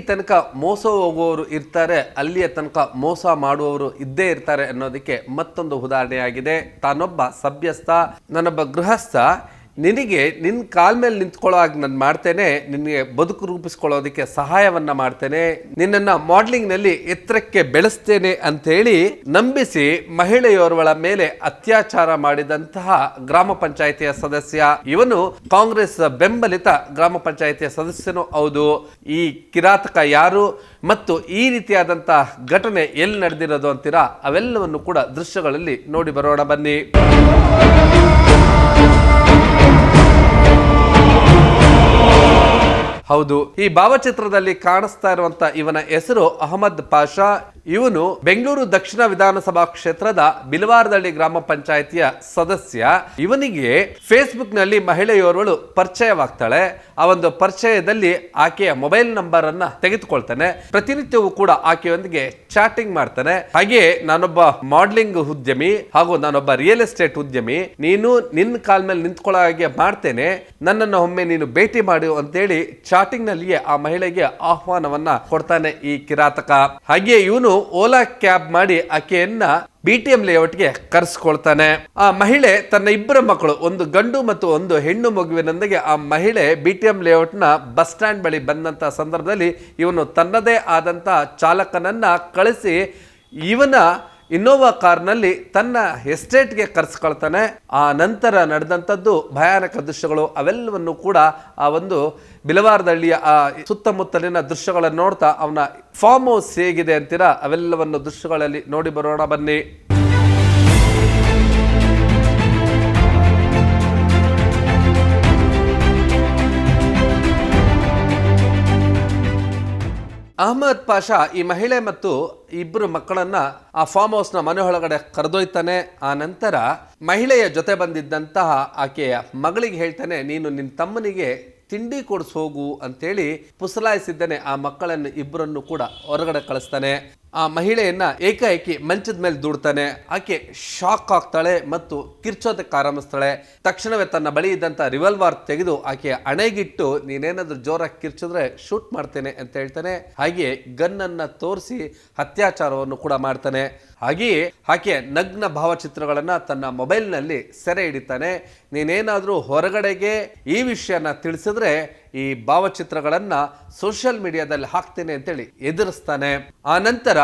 ತನಕ ಮೋಸ ಹೋಗುವವರು ಇರ್ತಾರೆ, ಅಲ್ಲಿಯ ತನಕ ಮೋಸ ಮಾಡುವವರು ಇದ್ದೇ ಇರ್ತಾರೆ ಅನ್ನೋದಕ್ಕೆ ಮತ್ತೊಂದು ಉದಾಹರಣೆಯಾಗಿದೆ. ತಾನೊಬ್ಬ ಸಭ್ಯಸ್ಥ ನನ್ನೊಬ್ಬ ಗೃಹಸ್ಥ ನಿನಗೆ ನಿನ್ನ ಕಾಲ್ ಮೇಲೆ ನಿಂತ್ಕೊಳ್ಳೋ ಹಾಗೆ ನಾನು ಮಾಡ್ತೇನೆ, ನಿನಗೆ ಬದುಕು ರೂಪಿಸ್ಕೊಳ್ಳೋದಕ್ಕೆ ಸಹಾಯವನ್ನು ಮಾಡ್ತೇನೆ, ನಿನ್ನನ್ನು ಮಾಡಲಿಂಗ್ನಲ್ಲಿ ಎತ್ತರಕ್ಕೆ ಬೆಳೆಸ್ತೇನೆ ಅಂತೇಳಿ ನಂಬಿಸಿ ಮಹಿಳೆಯೋರ್ವಳ ಮೇಲೆ ಅತ್ಯಾಚಾರ ಮಾಡಿದಂತಹ ಗ್ರಾಮ ಪಂಚಾಯಿತಿಯ ಸದಸ್ಯ. ಇವನು ಕಾಂಗ್ರೆಸ್ ಬೆಂಬಲಿತ ಗ್ರಾಮ ಪಂಚಾಯಿತಿಯ ಸದಸ್ಯನೂ ಹೌದು. ಈ ಕಿರಾತಕ ಯಾರು ಮತ್ತು ಈ ರೀತಿಯಾದಂತಹ ಘಟನೆ ಎಲ್ಲಿ ನಡೆದಿರೋದು ಅಂತೀರಾ, ಅವೆಲ್ಲವನ್ನು ಕೂಡ ದೃಶ್ಯಗಳಲ್ಲಿ ನೋಡಿ ಬರೋಣ ಬನ್ನಿ. ಹೌದು. ಈ ಭಾವಚಿತ್ರದಲ್ಲಿ ಕಾಣಿಸ್ತಾ ಇರುವಂತ ಇವನ ಹೆಸರು ಅಹಮದ್ ಪಾಷಾ. ಇವನು ಬೆಂಗಳೂರು ದಕ್ಷಿಣ ವಿಧಾನಸಭಾ ಕ್ಷೇತ್ರದ ಬಿಲವಾರದಳ್ಳಿ ಗ್ರಾಮ ಪಂಚಾಯಿತಿಯ ಸದಸ್ಯ. ಇವನಿಗೆ ಫೇಸ್ಬುಕ್ನಲ್ಲಿ ಮಹಿಳೆಯೋರ್ವಳು ಪರಿಚಯವಾಗ್ತಾಳೆ. ಆ ಒಂದು ಪರಿಚಯದಲ್ಲಿ ಆಕೆಯ ಮೊಬೈಲ್ ನಂಬರ್ ಅನ್ನ ತೆಗೆದುಕೊಳ್ತಾನೆ. ಪ್ರತಿನಿತ್ಯವೂ ಕೂಡ ಆಕೆಯೊಂದಿಗೆ ಚಾಟಿಂಗ್ ಮಾಡ್ತಾನೆ. ಹಾಗೆ ನಾನೊಬ್ಬ ಮಾಡ್ಲಿಂಗ್ ಉದ್ಯಮಿ ಹಾಗೂ ನಾನೊಬ್ಬ ರಿಯಲ್ ಎಸ್ಟೇಟ್ ಉದ್ಯಮಿ. ನೀನು ನಿನ್ನ ಕಾಲ್ ಮೇಲೆ ನಿಂತ್ಕೊಳ್ಳೋ ಹಾಗೆ ಮಾಡ್ತೇನೆ. ನನ್ನನ್ನು ಒಮ್ಮೆ ನೀನು ಭೇಟಿ ಮಾಡು ಅಂತೇಳಿ ಚಾಟಿಂಗ್ ನಲ್ಲಿಯೇ ಆ ಮಹಿಳೆಗೆ ಆಹ್ವಾನವನ್ನ ಕೊಡ್ತಾನೆ ಈ ಕಿರಾತಕ. ಹಾಗೆ ಇವನು ಓಲಾ ಕ್ಯಾಬ್ ಮಾಡಿ ಆಕೆಯನ್ನ ಬಿ ಟಿ ಎಂ ಲೇಔಟ್ಗೆ ಕರೆಸ್ಕೊಳ್ತಾನೆ. ಆ ಮಹಿಳೆ ತನ್ನ ಇಬ್ಬರ ಮಕ್ಕಳು, ಒಂದು ಗಂಡು ಮತ್ತು ಒಂದು ಹೆಣ್ಣು ಮಗುವಿನೊಂದಿಗೆ ಆ ಮಹಿಳೆ ಬಿ ಟಿ ಎಂ ಲೇಔಟ್ನ ಬಸ್ ಸ್ಟ್ಯಾಂಡ್ ಬಳಿ ಬಂದಂತ ಸಂದರ್ಭದಲ್ಲಿ ಇವನು ತನ್ನದೇ ಆದಂತ ಚಾಲಕನನ್ನ ಕಳಿಸಿ ಇವನ ಇನ್ನೋವಾ ಕಾರ್ನಲ್ಲಿ ತನ್ನ ಎಸ್ಟೇಟ್ಗೆ ಕರೆಸ್ಕೊಳ್ತಾನೆ. ಆ ನಂತರ ನಡೆದಂಥದ್ದು ಭಯಾನಕ ದೃಶ್ಯಗಳು ಅವೆಲ್ಲವನ್ನು ಕೂಡ ಆ ಒಂದು ಬಿಲವಾರದಳ್ಳಿಯ ಆ ಸುತ್ತಮುತ್ತಲಿನ ದೃಶ್ಯಗಳನ್ನು ನೋಡ್ತಾ ಅವನ ಫಾರ್ಮ್ ಹೌಸ್ ಹೇಗಿದೆ ಅಂತೀರಾ? ಅವೆಲ್ಲವನ್ನು ದೃಶ್ಯಗಳಲ್ಲಿ ನೋಡಿ ಬರೋಣ ಬನ್ನಿ. ಅಹಮದ್ ಪಾಷಾ ಈ ಮಹಿಳೆ ಮತ್ತು ಇಬ್ಬರು ಮಕ್ಕಳನ್ನ ಆ ಫಾರ್ಮ್ ಹೌಸ್ನ ಮನೆ ಒಳಗಡೆ ಕರೆದೊಯ್ತಾನೆ. ಆ ನಂತರ ಮಹಿಳೆಯ ಜೊತೆ ಬಂದಿದ್ದಂತಹ ಆಕೆಯ ಮಗಳಿಗೆ ಹೇಳ್ತಾನೆ, ನೀನು ನಿನ್ನ ತಮ್ಮನಿಗೆ ತಿಂಡಿ ಕೊಡಿಸ್ ಹೋಗು ಅಂತೇಳಿ ಪುಸಲಾಯಿಸಿದ್ದಾನೆ. ಆ ಮಕ್ಕಳನ್ನು ಇಬ್ಬರನ್ನು ಕೂಡ ಹೊರಗಡೆ ಕಳಿಸ್ತಾನೆ. ಆ ಮಹಿಳೆಯನ್ನ ಏಕಾಏಕಿ ಮಂಚದ ಮೇಲೆ ದೂಡ್ತಾನೆ. ಆಕೆ ಶಾಕ್ ಆಗ್ತಾಳೆ ಮತ್ತು ಕಿರ್ಚೋದಕ್ಕೆ ಆರಂಭಿಸ್ತಾಳೆ. ತಕ್ಷಣವೇ ತನ್ನ ಬಳಿ ಇದ್ದಂಥ ರಿವಲ್ವಾರ್ ತೆಗೆದು ಆಕೆ ಅಣೆಗಿಟ್ಟು ನೀನೇನಾದರೂ ಜೋರಾಗಿ ಕಿರ್ಚಿದ್ರೆ ಶೂಟ್ ಮಾಡ್ತೇನೆ ಅಂತ ಹೇಳ್ತಾನೆ. ಹಾಗೆ ಗನ್ನನ್ನು ತೋರಿಸಿ ಅತ್ಯಾಚಾರವನ್ನು ಕೂಡ ಮಾಡ್ತಾನೆ. ಹಾಗೆಯೇ ಆಕೆ ನಗ್ನ ಭಾವಚಿತ್ರಗಳನ್ನ ತನ್ನ ಮೊಬೈಲ್ನಲ್ಲಿ ಸೆರೆ ಹಿಡಿತಾನೆ. ನೀನೇನಾದ್ರೂ ಹೊರಗಡೆಗೆ ಈ ವಿಷಯನ ತಿಳಿಸಿದ್ರೆ ಈ ಭಾವಚಿತ್ರಗಳನ್ನ ಸೋಷಿಯಲ್ ಮೀಡಿಯಾದಲ್ಲಿ ಹಾಕ್ತೇನೆ ಅಂತೇಳಿ ಎದುರಿಸ್ತಾನೆ. ಆ ನಂತರ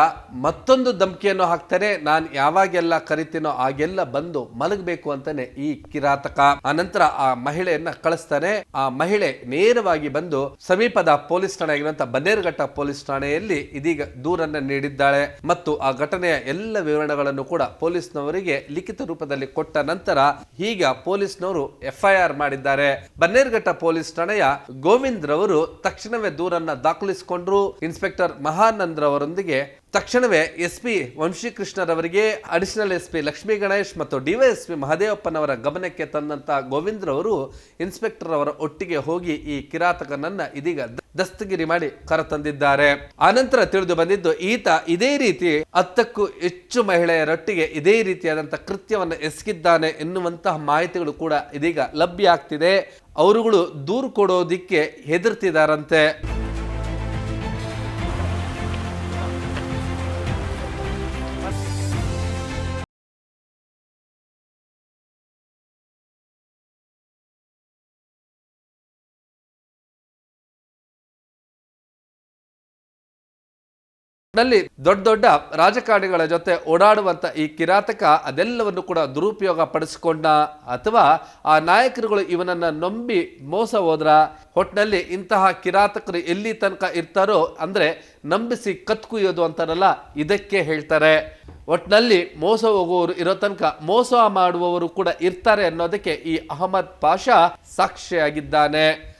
ಮತ್ತೊಂದು ಧಮಕಿಯನ್ನು ಹಾಕ್ತಾನೆ, ನಾನು ಯಾವಾಗೆಲ್ಲ ಕರಿತೀನೋ ಆಗೆಲ್ಲ ಬಂದು ಮಲಗಬೇಕು ಅಂತಾನೆ ಈ ಕಿರಾತಕ. ಆ ನಂತರ ಆ ಮಹಿಳೆಯನ್ನ ಕಳಿಸ್ತಾನೆ. ಆ ಮಹಿಳೆ ನೇರವಾಗಿ ಬಂದು ಸಮೀಪದ ಪೊಲೀಸ್ ಠಾಣೆ ಆಗಿರುವಂತಹ ಬನ್ನೇರುಘಟ್ಟ ಪೊಲೀಸ್ ಠಾಣೆಯಲ್ಲಿ ಇದೀಗ ದೂರನ್ನ ನೀಡಿದ್ದಾಳೆ. ಮತ್ತು ಆ ಘಟನೆಯ ಎಲ್ಲ ವಿವರಣೆಗಳನ್ನು ಕೂಡ ಪೊಲೀಸ್ನವರಿಗೆ ಲಿಖಿತ ರೂಪದಲ್ಲಿ ಕೊಟ್ಟ ನಂತರ ಈಗ ಪೊಲೀಸ್ನವರು ಎಫ್ಐಆರ್ ಮಾಡಿದ್ದಾರೆ. ಬನ್ನೇರ್ಘಟ್ಟ ಪೊಲೀಸ್ ಠಾಣೆಯ ಗೋವಿಂದ್ ರವರು ತಕ್ಷಣವೇ ದೂರನ್ನ ದಾಖಲಿಸಿಕೊಂಡ್ರು. ಇನ್ಸ್ಪೆಕ್ಟರ್ ಮಹಾನಂದ್ ರವರೊಂದಿಗೆ ತಕ್ಷಣವೇ S P ವಂಶೀಕೃಷ್ಣರವರಿಗೆ additional S P Lakshmi Ganesh ಮತ್ತು ಡಿವೈಎಸ್ಪಿ ಮಹದೇವಪ್ಪನವರ ಗಮನಕ್ಕೆ ತಂದಂತ ಗೋವಿಂದ್ ರವರು ಇನ್ಸ್ಪೆಕ್ಟರ್ ಅವರ ಒಟ್ಟಿಗೆ ಹೋಗಿ ಈ ಕಿರಾತಕನನ್ನ ಇದೀಗ ದಸ್ತಗಿರಿ ಮಾಡಿ ಕರೆತಂದಿದ್ದಾರೆ. ಆನಂತರ ತಿಳಿದು ಬಂದಿದ್ದು, ಈತ ಇದೇ ರೀತಿ ಹತ್ತಕ್ಕೂ ಹೆಚ್ಚು ಮಹಿಳೆಯರೊಟ್ಟಿಗೆ ಇದೇ ರೀತಿಯಾದಂಥ ಕೃತ್ಯವನ್ನು ಎಸಗಿದ್ದಾನೆ ಎನ್ನುವಂತಹ ಮಾಹಿತಿಗಳು ಕೂಡ ಇದೀಗ ಲಭ್ಯ ಆಗ್ತಿದೆ. ಅವರುಗಳು ದೂರು ಕೊಡೋದಿಕ್ಕೆ ಹೆದರ್ತಿದಾರಂತೆ. ನಲ್ಲಿ ದೊಡ್ಡ ದೊಡ್ಡ ರಾಜಕಾರಣಿಗಳ ಜೊತೆ ಓಡಾಡುವಂತ ಈ ಕಿರಾತಕ ಅದೆಲ್ಲವನ್ನು ಕೂಡ ದುರುಪಯೋಗ ಪಡಿಸಿಕೊಂಡ ಅಥವಾ ಆ ನಾಯಕರುಗಳು ಇವನನ್ನ ನಂಬಿ ಮೋಸ ಹೋದ್ರ, ಒಟ್ನಲ್ಲಿ ಇಂತಹ ಕಿರಾತಕರು ಎಲ್ಲಿ ತನಕ ಇರ್ತಾರೋ ಅಂದ್ರೆ ನಂಬಿಸಿ ಕತ್ಕುಯ್ಯೋದು ಅಂತಾರಲ್ಲ, ಇದಕ್ಕೆ ಹೇಳ್ತಾರೆ. ಒಟ್ನಲ್ಲಿ ಮೋಸ ಹೋಗುವವರು ಇರೋ ತನಕ ಮೋಸ ಮಾಡುವವರು ಕೂಡ ಇರ್ತಾರೆ ಅನ್ನೋದಕ್ಕೆ ಈ ಅಹಮದ್ ಪಾಷಾ ಸಾಕ್ಷಿಯಾಗಿದ್ದಾನೆ.